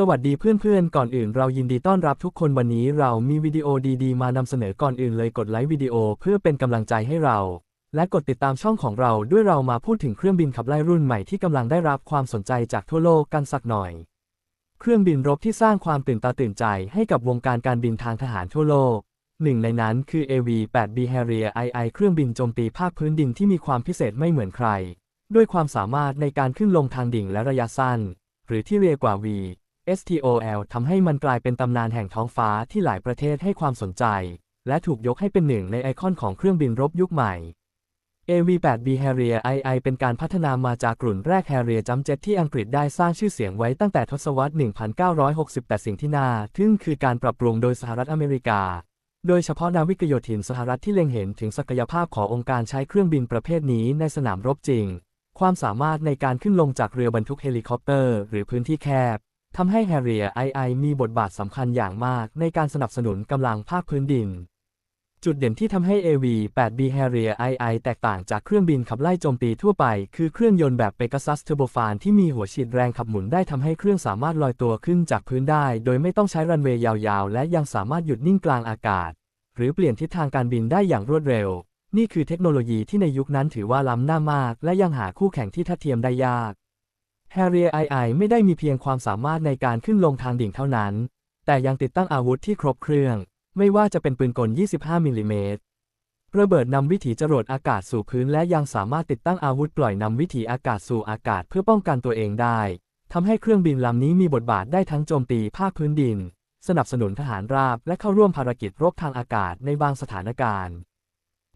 สวัสดีเพื่อนๆ ก่อนอื่นเรายินดีต้อนรับทุกคนวันนี้เรามีวิดีโอดีๆ มานำเสนอก่อนอื่นเลยกดไลค์วิดีโอเพื่อเป็นกำลังใจให้เรา และกดติดตามช่องของเราด้วยเรามาพูดถึงเครื่องบินขับไล่รุ่นใหม่ที่กำลังได้รับความสนใจจากทั่วโลกกันสักหน่อย เครื่องบินรบที่สร้างความตื่นตาตื่นใจให้กับวงการการบินทางทหารทั่วโลกหนึ่งในนั้นคือ AV-8B Harrier II เครื่องบินโจมตีภาคพื้นดินที่มีความพิเศษไม่เหมือนใคร ด้วยความสามารถในการขึ้นลงทางดิ่งและระยะสั้น หรือที่เรียกว่า V STOL ทำให้มันกลายเป็นตำนานแห่งท้องฟ้าที่หลายประเทศให้ความสนใจ และถูกยกให้เป็นหนึ่งในไอคอนของเครื่องบินรบยุคใหม่ AV-8B Harrier II เป็นการพัฒนามาจากกลุ่นแรก Harrier Jump Jet ที่อังกฤษได้สร้างชื่อเสียงไว้ตั้งแต่ทศวรรษ 1960 แต่สิ่งที่น่าทึ่งคือการปรับปรุงโดยสหรัฐอเมริกา โดยเฉพาะนาวิกโยธินสหรัฐที่เล็งเห็นถึงศักยภาพขององค์การใช้เครื่องบินประเภทนี้ในสนามรบจริง ความสามารถในการขึ้นลงจากเรือบรรทุกเฮลิคอปเตอร์ หรือพื้นที่แคบ ทำให้ Harrier II มีบทบาทสำคัญอย่างมากในการสนับสนุนกำลังภาคพื้นดิน จุดเด่นที่ทำให้ AV-8B Harrier II แตกต่างจากเครื่องบินขับไล่โจมตีทั่วไป คือเครื่องยนต์แบบ Pegasus Turbofan ที่มีหัวฉีดแรงขับหมุนได้ทำให้เครื่องสามารถลอยตัวขึ้นจากพื้นได้ โดยไม่ต้องใช้รันเวย์ยาวๆ และยังสามารถหยุดนิ่งกลางอากาศ หรือเปลี่ยนทิศทางการบินได้อย่างรวดเร็ว นี่คือเทคโนโลยีที่ในยุคนั้นถือว่าล้ำหน้ามาก และยังหาคู่แข่งที่ทัดเทียมได้ยาก Harrier II ไม่ได้มีเพียงความสามารถในการขึ้นลงทางดิ่งเท่านั้น แต่ยังติดตั้งอาวุธที่ครบเครื่อง ไม่ว่าจะเป็นปืนกล 25 มิลลิเมตรระเบิดนำวิถีจรวดอากาศสู่พื้นและยังสามารถติดตั้งอาวุธปล่อยนำวิถีอากาศสู่อากาศเพื่อป้องกันตัวเองได้ทำให้เครื่องบินลำนี้มีบทบาทได้ทั้งโจมตีภาคพื้นดิน สนับสนุนทหารราบและเข้าร่วมภารกิจรบทางอากาศในบางสถานการณ์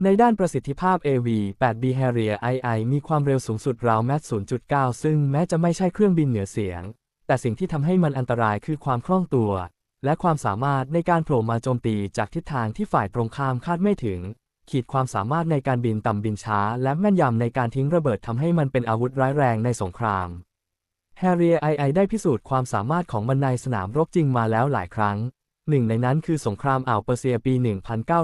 ในด้านประสิทธิภาพ AV-8B Harrier II มีความเร็วสูงสุดราวแมตช์0.9 ซึ่งแม้จะไม่ใช่เครื่องบินเหนือเสียง แต่สิ่งที่ทำให้มันอันตรายคือความคล่องตัว และความสามารถในการโผล่มาโจมตีจากทิศทางที่ฝ่ายตรงข้ามคาดไม่ถึง ขีดความสามารถในการบินต่ำบินช้า และแม่นยำในการทิ้งระเบิดทำให้มันเป็นอาวุธร้ายแรงในสงคราม Harrier II ได้พิสูจน์ความสามารถของมันในสนามรบจริงมาแล้วหลายครั้ง หนึ่งในนั้นคือสงครามอ่าวเปอร์เซียปี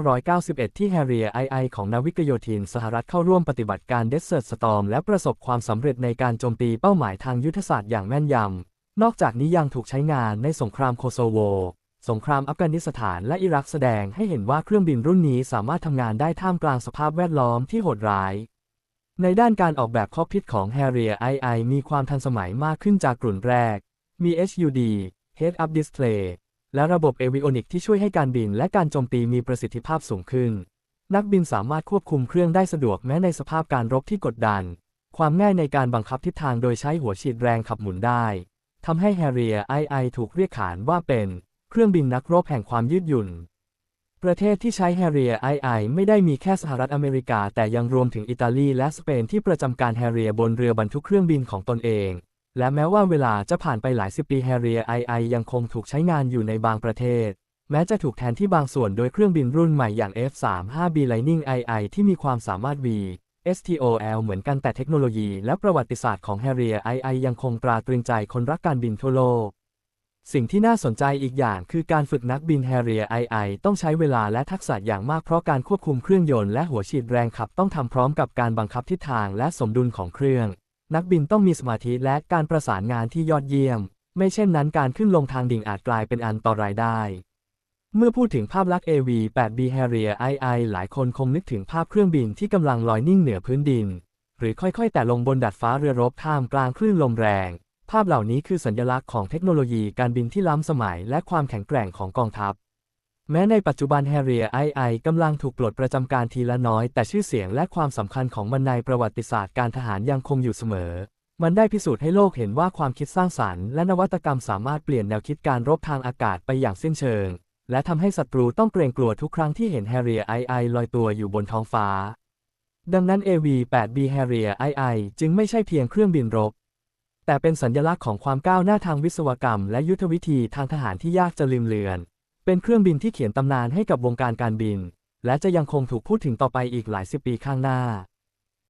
1991 ที่ Harrier II ของนาวิกโยธินสหรัฐเข้าร่วมปฏิบัติการ Desert Storm และประสบความสำเร็จในการโจมตีเป้าหมายทางยุทธศาสตร์อย่างแม่นยำ นอกจากนี้ยังถูกใช้งานในสงครามโคโซโว สงครามอัฟกานิสถานและอิรักแสดงให้เห็นว่าเครื่องบินรุ่นนี้สามารถทำงานได้ท่ามกลางสภาพแวดล้อมที่โหดร้าย ในด้านการออกแบบคอกพิทของ Harrier II มีความทันสมัยมากขึ้นจากกลุ่นแรก มี HUD Head Up Display และระบบ Avionics ที่ช่วยให้การบินและการโจมตีมีประสิทธิภาพสูงขึ้น นักบินสามารถควบคุมเครื่องได้สะดวกแม้ในสภาพการรบที่กดดัน ความง่ายในการบังคับทิศทางโดยใช้หัวฉีดแรงขับหมุนได้ทำให้ Harrier II ถูกเรียกขานว่าเป็น เครื่องบินนักรบแห่งความยืดหยุ่น ประเทศที่ใช้ Harrier II ไม่ได้มีแค่สหรัฐอเมริกา แต่ยังรวมถึงอิตาลีและสเปนที่ประจำการ Harrier บนเรือบรรทุกเครื่องบินของตนเอง และแม้ว่าเวลาจะผ่านไปหลายสิบปี Harrier II ยังคงถูกใช้งานอยู่ในบางประเทศ แม้จะถูกแทนที่บางส่วนโดยเครื่องบินรุ่นใหม่อย่าง F-35B Lightning II ที่มีความสามารถ V STOL เหมือนกันแต่เทคโนโลยีและประวัติศาสตร์ของ Harrier II ยังคงตราตรึงใจคนรักการบินทั่วโลก สิ่งที่น่าสนใจอีกอย่างคือการฝึกนักบิน Harrier II ต้องใช้เวลาและทักษะอย่างมากเพราะการควบคุมเครื่องยนต์และหัวฉีดแรงขับต้องทำพร้อมกับการบังคับทิศทางและสมดุลของเครื่อง นักบินต้องมีสมาธิและการประสานงานที่ยอดเยี่ยม ไม่เช่นนั้นการขึ้นลงทางดิ่งอาจกลายเป็นอันตรายได้ เมื่อพูดถึงภาพลักษณ์ AV-8B Harrier II หลายคนคงนึกถึงภาพเครื่องบินที่กำลังลอยนิ่งเหนือพื้นดิน หรือค่อยๆ แต่ลงบนดาดฟ้าเรือรบท่ามกลางคลื่นลมแรง ภาพเหล่านี้คือสัญลักษณ์ของเทคโนโลยีการบินที่ล้ำสมัยและความแข็งแกร่งของกองทัพ แม้ในปัจจุบัน Harrier II กำลังถูกปลดประจำการทีละน้อย แต่ชื่อเสียงและความสำคัญของมันในประวัติศาสตร์การทหารยังคงอยู่เสมอ มันได้พิสูจน์ให้โลกเห็นว่าความคิดสร้างสรรค์และนวัตกรรมสามารถเปลี่ยนแนวคิดการรบทางอากาศไปอย่างสิ้นเชิง และทำให้ศัตรูต้องเกรงกลัวทุกครั้งที่เห็น Harrier II ลอยตัวอยู่บนท้องฟ้า ดังนั้น AV-8B Harrier II จึงไม่ใช่เพียงเครื่องบินรบแต่เป็นสัญลักษณ์ของความก้าวหน้าทางวิศวกรรมและยุทธวิธีทางทหารที่ยากจะลืมเลือน เป็นเครื่องบินที่เขียนตำนานให้กับวงการการบิน และจะยังคงถูกพูดถึงต่อไปอีกหลายสิบปีข้างหน้า